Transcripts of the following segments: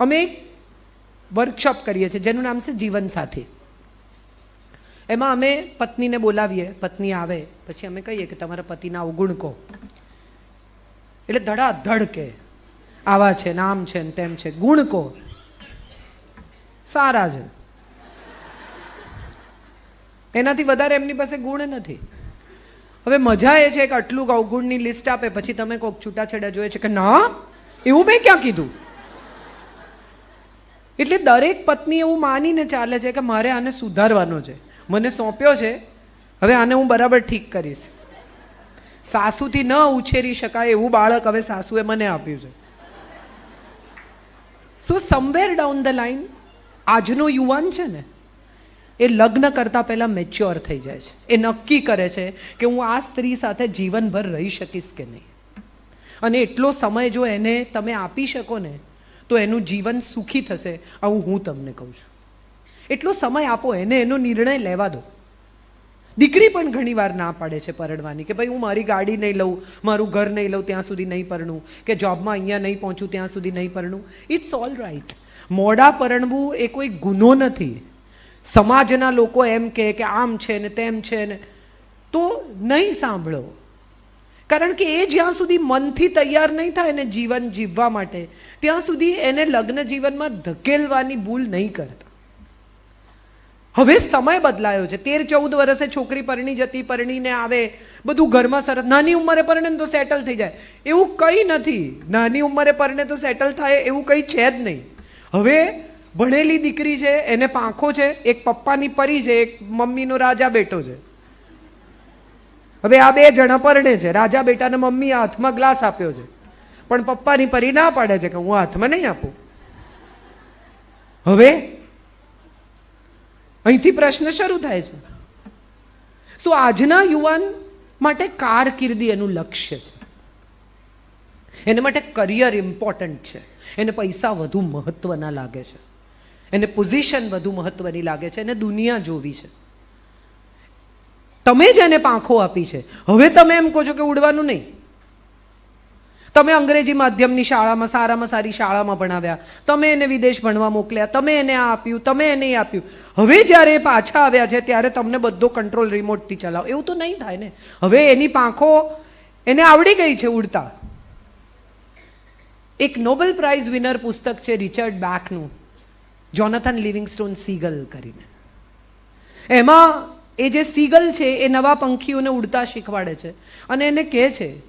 અમે એક વર્કશોપ કરીએ છીએ, જેનું નામ છે જીવન સાથી. એમાં અમે પત્નીને બોલાવીએ, પત્ની આવે, પછી અમે કહીએ કે તમારા પતિના અવગુણ કહો. એટલે ધડાધડ કે, આવા છે નામ છે ને તેમ છે, ગુણ કહો. સારા છે. એનાથી વધારે એમની પાસે ગુણ નથી. હવે મજા એ છે કે આટલું અવગુણની લિસ્ટ આપે, પછી તમે કોઈક છૂટાછેડા જોઈએ છે કે ના, એવું મેં ક્યાં કીધું? એટલે દરેક પત્ની એવું માનીને ચાલે છે કે મારે આને સુધારવાનો છે. મને સોંપ્યો છે, હવે આને હું બરાબર ઠીક કરીશ. સાસુથી ન ઉછેરી શકાય એવું બાળક હવે સાસુએ મને આપ્યું છે. So somewhere down the line આજનો યુવાન છે ને, એ લગ્ન કરતાં પહેલાં મેચ્યોર થઈ જાય છે. એ નક્કી કરે છે કે હું આ સ્ત્રી સાથે જીવનભર રહી શકીશ કે નહીં. અને એટલો સમય જો એને તમે આપી શકો ને તો એનું જીવન સુખી થશે આવું હું તમને કહું છું. એટલો સમય આપો એને, એનો નિર્ણય લેવા દો. દીકરી પણ ઘણી વાર ના પાડે છે પરણવાની કે ભાઈ હું મારી ગાડી નહીં લઉં, મારું ઘર નહીં લઉં, ત્યાં સુધી નહીં પરણું. કે જોબમાં અહીંયા નહીં પહોંચું, ત્યાં સુધી નહીં પરણું. ઇટ્સ ઓલ રાઈટ મોડા પરણવું એ કોઈ ગુનો નથી. સમાજના લોકો એમ કહે કે આમ છે ને તેમ છે ને. તો નહીં સાંભળો. કારણ કે એ જ્યાં સુધી મનથી તૈયાર નહીં થાય ને જીવન જીવવા માટે, ત્યાં સુધી એને લગ્ન જીવનમાં ધકેલવાની ભૂલ નહીં કરતા. હવે સમય બદલાયો છે. તેર ચૌદ વર્ષે છોકરી પરણી જતી, પરણીને આવે, બધું ઘરમાં સરસ, નાની ઉંમરે પરણે તો સેટલ થઈ જાય. એવું કંઈ નથી. નાની ઉંમરે પરણે તો સેટલ થાય એવું કંઈ છે જ નહીં. હવે ભણેલી દીકરી છે, એને પાંખો છે, એક પપ્પાની પરી છે, એક મમ્મીનો રાજા બેટો છે. હવે આ બે જણા પરણે છે. રાજા બેટાને મમ્મી હાથમાં ગ્લાસ આપ્યો છે. પણ પપ્પાની પરી ના પાડે છે કે હું હાથમાં નહીં આપું. હવે અહીંથી પ્રશ્ન શરૂ થાય છે. સો આજના યુવાન માટે કારકિર્દી એનું લક્ષ્ય છે. એને માટે કરિયર ઇમ્પોર્ટન્ટ છે. એને પૈસા વધુ મહત્વના લાગે છે. એને પોઝિશન વધુ મહત્વની લાગે છે. એને દુનિયા જોવી છે. તમે જ એને પાંખો આપી છે. હવે તમે એમ કહો છો કે ઉડવાનું નહીં. તમે અંગ્રેજી માધ્યમની શાળામાં સારામાં સારી શાળામાં ભણાવ્યા. તમે એને વિદેશ ભણવા મોકલ્યા. તમે એને આ આપ્યું. તમે એને આપ્યું. હવે જ્યારે એ પાછા આવ્યા છે, ત્યારે તમને બધો કંટ્રોલ રિમોટથી ચલાવો. એવું તો નહીં થાય ને. હવે એની પાંખો એને આવડી ગઈ છે ઉડતા. એક નોબેલ પ્રાઇઝ વિનર પુસ્તક છે રિચર્ડ બેકનું. જોનાથન લિવિંગસ્ટોન સીગલ કરીને. એમાં એ જે સીગલ છે, એ નવા પંખીઓને ઉડતા શીખવાડે છે. અને એને કહે છે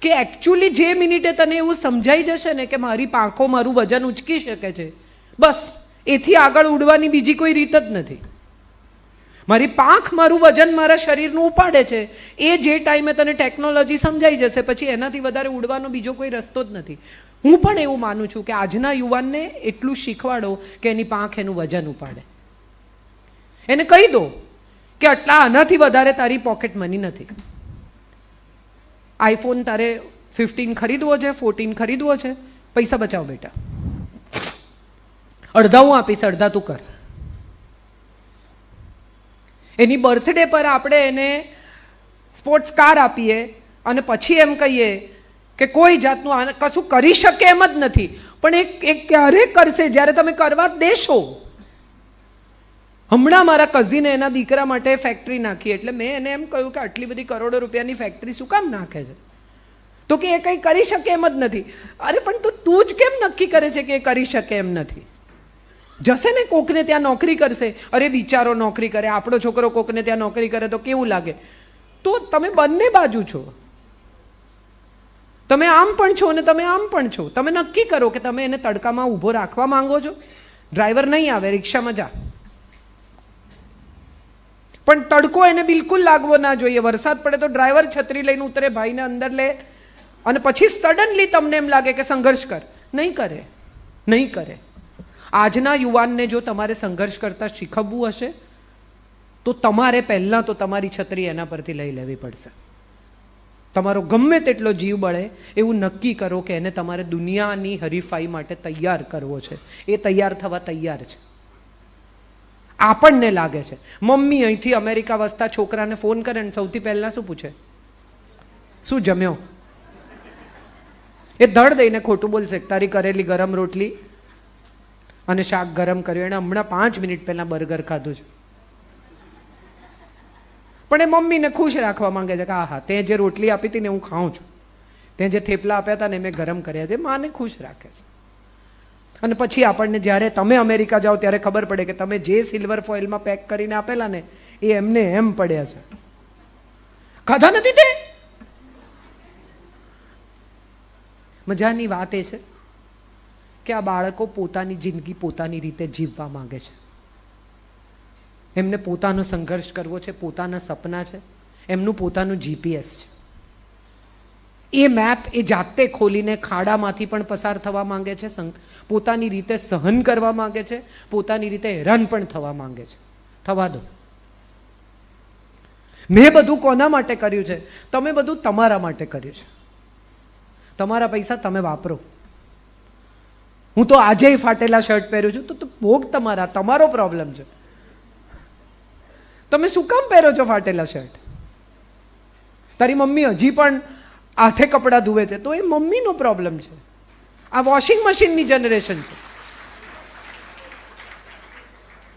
કે એકચ્યુઅલી જે મિનિટે તને એવું સમજાઈ જશે ને કે મારી પાંખો મારું વજન ઉચકી શકે છે, બસ, એથી આગળ ઉડવાની બીજી કોઈ રીત જ નથી. મારી પાંખ મારું વજન મારા શરીરનું ઉપાડે છે, એ જે ટાઈમે તને ટેકનોલોજી સમજાઈ જશે, પછી એનાથી વધારે ઉડવાનો બીજો કોઈ રસ્તો જ નથી. હું પણ એવું માનું છું કે આજના યુવાનને એટલું શીખવાડો કે એની પાંખ એનું વજન ઉપાડે. એને કહી દો કે આટલા આનાથી વધારે તારી પોકેટ મની નથી. આઈફોન તારે ફિફ્ટીન ખરીદવો છે ફોર્ટીન ખરીદવો છે, પૈસા બચાવ બેટા. અડધા હું આપીશ, અડધા તું કર. એની બર્થડે પર આપણે એને સ્પોર્ટ્સ કાર આપીએ અને પછી એમ કહીએ કે કોઈ જાતનું આને કશું કરી શકે એમ જ નથી. પણ એ ક્યારે કરશે? જ્યારે તમે કરવા દેશો. હમણાં મારા કઝિને એના દીકરા માટે ફેક્ટરી નાખી. એટલે મેં એને એમ કહ્યું કે આટલી બધી કરોડો રૂપિયાની ફેક્ટરી શું કામ નાખે છે? તો કે એ કંઈ કરી શકે એમ જ નથી. અરે, પણ તો તું જ કેમ નક્કી કરે છે કે એ કરી શકે એમ નથી? જશે ને કોકને ત્યાં નોકરી કરશે? અરે, બિચારો નોકરી કરે. આપણો છોકરો કોકને ત્યાં નોકરી કરે તો કેવું લાગે? તો તમે બંને બાજુ છો. તમે આમ પણ છો અને તમે આમ પણ છો. તમે નક્કી કરો કે તમે એને તડકામાં ઊભો રાખવા માંગો છો? ડ્રાઈવર નહીં આવે, રિક્ષામાં જા. પણ તડકો એને બિલકુલ લાગવો ના જોઈએ. વરસાદ પડે તો ડ્રાઈવર છત્રી લઈને ઉતરે, ભાઈને અંદર લે. અને પછી સડનલી તમને એમ લાગે કે સંઘર્ષ કર. નહીં કરે. નહીં કરે. આજના યુવાનને જો તમારે સંઘર્ષ કરતા શીખવવું હશે, તો તમારે પહેલાં તો તમારી છત્રી એના પરથી લઈ લેવી પડશે. તમારો ગમે તેટલો જીવ બળે, એવું નક્કી કરો કે એને તમારે દુનિયાની હરીફાઈ માટે તૈયાર કરવો છે. એ તૈયાર થવા તૈયાર છે. આપણને લાગે છે. મમ્મી અહીંથી અમેરિકા વસતા છોકરાને ફોન કરે ને સૌથી પહેલા શું પૂછે? શું જમ્યો? એ ધડ દઈને ખોટું બોલશે. તારી કરેલી ગરમ રોટલી અને શાક ગરમ કર્યું. એણે હમણાં પાંચ મિનિટ પહેલાં બર્ગર ખાધું છે. પણ એ મમ્મીને ખુશ રાખવા માંગે છે કે હા હા તે જે રોટલી આપી હતી ને હું ખાઉં છું. તે જે થેપલા આપ્યા હતા ને મેં ગરમ કર્યા છે. માને ખુશ રાખે છે. અને પછી આપણને જ્યારે તમે અમેરિકા જાઓ ત્યારે ખબર પડે કે તમે જે સિલ્વર ફોઇલમાં પેક કરીને આપેલા ને, એ એમને એમ પડ્યા છે. ખાધા નથી તે? મજાની વાત એ છે કે આ બાળકો પોતાની જિંદગી પોતાની રીતે જીવવા માંગે છે. એમને પોતાનો સંઘર્ષ કરવો છે, પોતાના સપના છે, એમનું પોતાનું જીપીએસ છે. એ મેપ એ જાતે ખોલીને ખાડામાંથી પણ પસાર થવા માંગે છે પોતાની રીતે સહન કરવા માંગે છે, પોતાની રીતે હેરાન પણ થવા માંગે છે. થવા દો. મેં બધું કોના માટે કર્યું છે? તમે બધું તમારા માટે કર્યું છે. તમારા પૈસા તમે વાપરો. હું તો આજે ફાટેલા શર્ટ પહેરું છું, તો ભોગ તમારા, તમારો પ્રોબ્લેમ છે. તમે શું કામ પહેરો છો ફાટેલા શર્ટ તારી મમ્મી હજી પણ હાથે કપડાં ધુવે છે. તો એ મમ્મીનો પ્રોબ્લેમ છે. આ વોશિંગ મશીનની જનરેશન છે.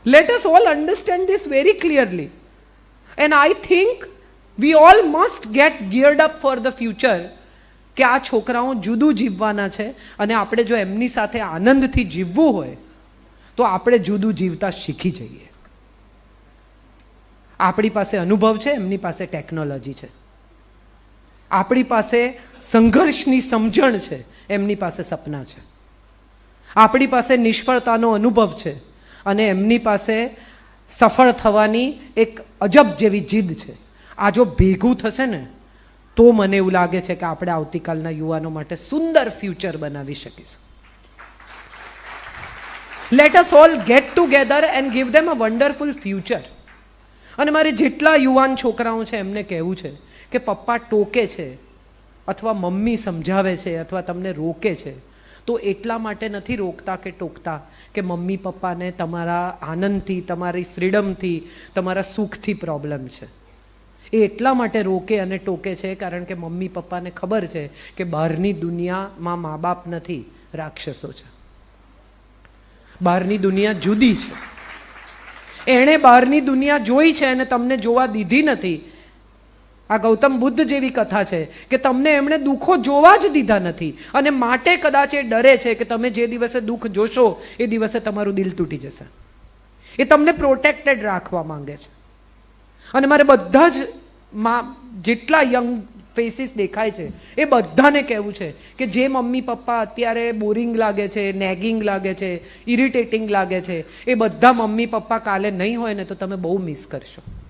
Let us all understand this very clearly and I think we all must get geared up for the future કે આ છોકરાઓ જુદું જીવવાના છે અને આપણે જો એમની સાથે આનંદથી જીવવું હોય, તો આપણે જુદું જીવતા શીખી જઈએ. આપણી પાસે અનુભવ છે, એમની પાસે ટેકનોલોજી છે. આપણી પાસે સંઘર્ષની સમજણ છે, એમની પાસે સપના છે. આપણી પાસે નિષ્ફળતાનો અનુભવ છે અને એમની પાસે સફળ થવાની એક અજબ જેવી જીદ છે. આ જો ભેગું થશે ને, તો મને એવું લાગે છે કે આપણે આવતીકાલના યુવાનો માટે સુંદર ફ્યુચર બનાવી શકીશું. Let us all get together and give them a wonderful future અને મારે જેટલા યુવાન છોકરાઓ છે, એમને કહેવું છે કે પપ્પા ટોકે છે અથવા મમ્મી સમજાવે છે અથવા તમને રોકે છે, તો એટલા માટે નથી રોકતા કે ટોકતા કે મમ્મી પપ્પાને તમારા આનંદથી, તમારી ફ્રીડમથી, તમારા સુખથી પ્રોબ્લેમ છે. એ એટલા માટે રોકે અને ટોકે છે કારણ કે મમ્મી પપ્પાને ખબર છે કે બહારની દુનિયામાં મા બાપ નથી, રાક્ષસો છે. બહારની દુનિયા જુદી છે. એણે બહારની દુનિયા જોઈ છે અને તમને જોવા દીધી નથી આ ગૌતમ બુદ્ધ જેવી કથા છે કે તમને એમણે દુઃખો જોવા જ દીધા નથી. અને માટે કદાચ એ ડરે છે કે તમે જે દિવસે દુઃખ જોશો, એ દિવસે તમારું દિલ તૂટી જશે. એ તમને પ્રોટેક્ટેડ રાખવા માંગે છે. અને મારે બધા જ માં, જેટલા યંગ ફેસીસ દેખાય છે, એ બધાને કહેવું છે કે જે મમ્મી પપ્પા અત્યારે બોરિંગ લાગે છે નેગિંગ લાગે છે ઇરિટેટિંગ લાગે છે, એ બધા મમ્મી પપ્પા કાલે નહીં હોય ને તો તમે બહુ મિસ કરશો.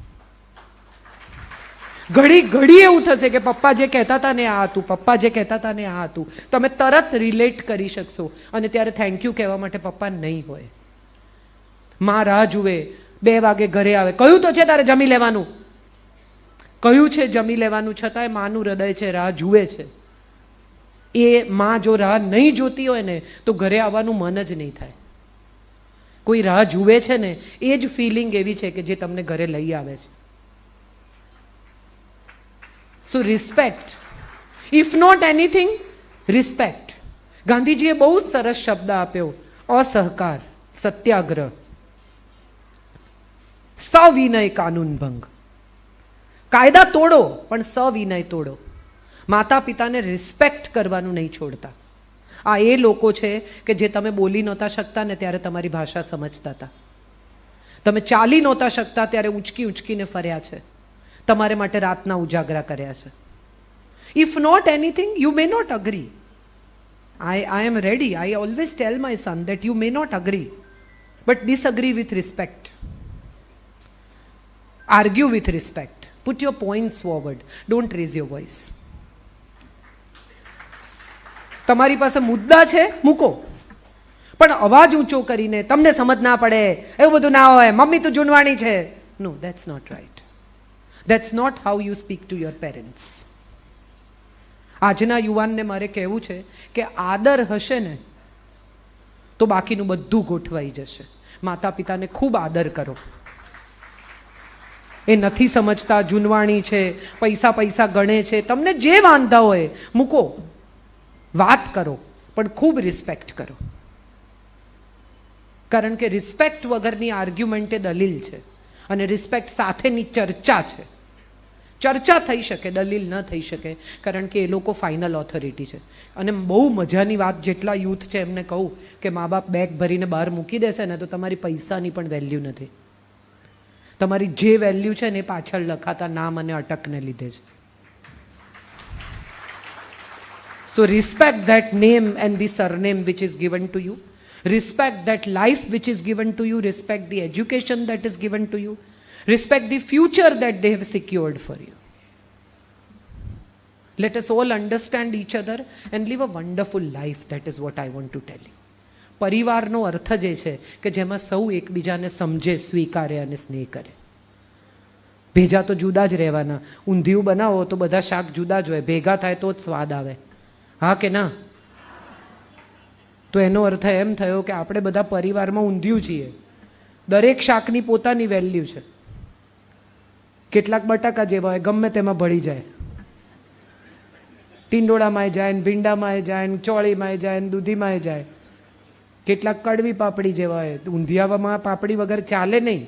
ઘડી ઘડી એવું થશે કે પપ્પા જે કહેતા હતા ને આ હતું, પપ્પા જે કહેતા હતા ને આ હતું તમે તરત રિલેટ કરી શકશો. અને ત્યારે થેન્ક યુ કહેવા માટે પપ્પા નહીં હોય. માં રાહ જુએ, બે વાગે ઘરે આવે. કયું તો છે તારે જમી લેવાનું? કયું છે જમી લેવાનું? છતાંય માનું હૃદય છે, રાહ જુએ છે. એ માં જો રાહ નહીં જોતી હોય ને, તો ઘરે આવવાનું મન જ નહીં થાય. કોઈ રાહ જુએ છે ને, એ જ ફિલિંગ એવી છે કે જે તમને ઘરે લઈ આવે છે. So respect if not anything respect ગાંધીજીએ બહુ સરસ શબ્દ આપ્યો. અસહકાર, સત્યાગ્રહ. સવિનય કાનૂન ભંગ. કાયદા તોડો, પણ સવિનય તોડો. માતા પિતાને રિસ્પેક્ટ કરવાનું નહીં છોડતા. આ એ લોકો છે કે જે તમે બોલી નહોતા શકતા ને ત્યારે તમારી ભાષા સમજતા હતા. તમે ચાલી નહોતા શકતા, ત્યારે ઊંચકી ઊંચકીને ફર્યા છે. તમારે માટે રાતના ઉજાગરા કર્યા છે. If not anything you may not agree I I am ready I always tell my son that you may not agree but disagree with respect argue with respect put your points forward don't raise your voice તમારી પાસે મુદ્દા છે? મૂકો. પણ અવાજ ઊંચો કરીને તમને સમજ ના પડે. એવું બધું ના હોય. મમ્મી તું જૂનવાણી છે. No that's not right that's not how you speak to your parents આજના યુવાનને મારે કહેવું છે કે આદર હશે ને, તો બાકીનું બધું ગોઠવાઈ જશે. માતા પિતાને ખૂબ આદર કરો. એ નથી સમજતા જૂનવાણી છે, પૈસા પૈસા ગણે છે. તમને જે વાંધા હોય, મૂકો. વાત કરો, પણ ખૂબ રિસ્પેક્ટ કરો. કારણ કે રિસ્પેક્ટ વગરની આર્ગ્યુમેન્ટ દલીલ છે. અને રિસ્પેક્ટ સાથેની ચર્ચા છે. ચર્ચા થઈ શકે, દલીલ ન થઈ શકે, કારણ કે એ લોકો ફાઇનલ ઓથોરિટી છે. અને બહુ મજાની વાત જેટલા યુથ છે એમને કહું કે મા બાપ બેગ ભરીને બહાર મૂકી દેશે ને તો તમારી પૈસાની પણ વેલ્યુ નથી. તમારી જે વેલ્યુ છે ને એ પાછળ લખાતા નામ અને અટકને લીધે છે. So respect that name and the surname which is given to you. Respect that life which is given to you. Respect the education that is given to you. Respect the future that they have secured for you. Let us all understand each other and live a wonderful life. That is what I want to tell you. પરિવારનો અર્થ જે છે કે જેમાં સૌ એકબીજાને સમજે સ્વીકારે અને સ્નેહ કરે ભેજા તો જુદા જ રહેવાના ઊંધિયું બનાવો તો બધા શાક જુદા જ હોય ભેગા થાય તો જ સ્વાદ આવે હા કે ના તો એનો અર્થ એમ થયો કે આપણે બધા પરિવારમાં ઊંધિયું છીએ. દરેક શાકની પોતાની વેલ્યુ છે. કેટલાક બટાકા જેવા હોય, ગમે તેમાં ભળી જાય. ટીંડોળામાં જાય ને ભીંડામાં જાય ને ચોળીમાં જાય ને દૂધીમાં જાય. કેટલાક કડવી પાપડી જેવા હોય ઊંધિયામાં પાપડી વગર ચાલે નહીં,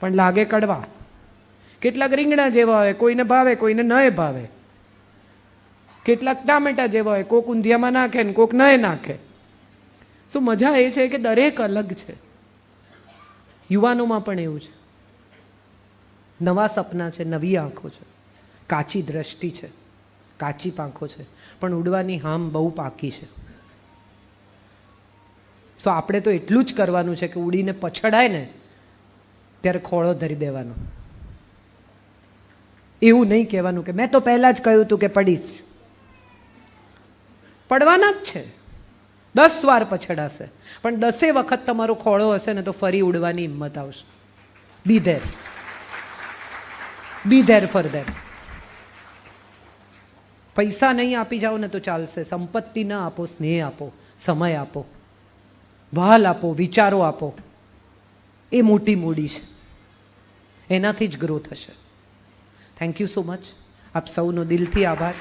પણ લાગે કડવા. કેટલાક રીંગણા જેવા હોય, કોઈને ભાવે, કોઈને નય ભાવે. કેટલાક ટામેટા જેવા હોય, કોક ઊંધિયામાં નાખે ને કોક નય નાખે. શું મજા એ છે કે દરેક અલગ છે. યુવાનોમાં પણ એવું છે. નવા સપના છે, નવી આંખો છે. કાચી દ્રષ્ટિ છે, કાચી પાંખો છે, પણ ઉડવાની હામ બહુ પાકી છે. સો આપણે તો એટલું જ કરવાનું છે કે ઉડીને પછડાય ને, ત્યારે ખોળો ધરી દેવાનો. એવું નહીં કહેવાનું કે, મેં તો પહેલાં જ કહ્યું હતું કે પડીશ. પડવાના જ છે. દસ વાર પછડાશે પણ દસે વખત તમારો ખોળો હશે ને તો ફરી ઉડવાની હિંમત આવશે. Be there be there for their પૈસા નહીં આપી જાઓ ને તો ચાલશે. સંપત્તિ ન આપો, સ્નેહ આપો, સમય આપો, વાલ આપો, વિચારો આપો. એ મોટી મૂડી છે. એનાથી જ ગ્રો થશે થેન્ક યુ સો મચ આપ સૌનો દિલથી આભાર.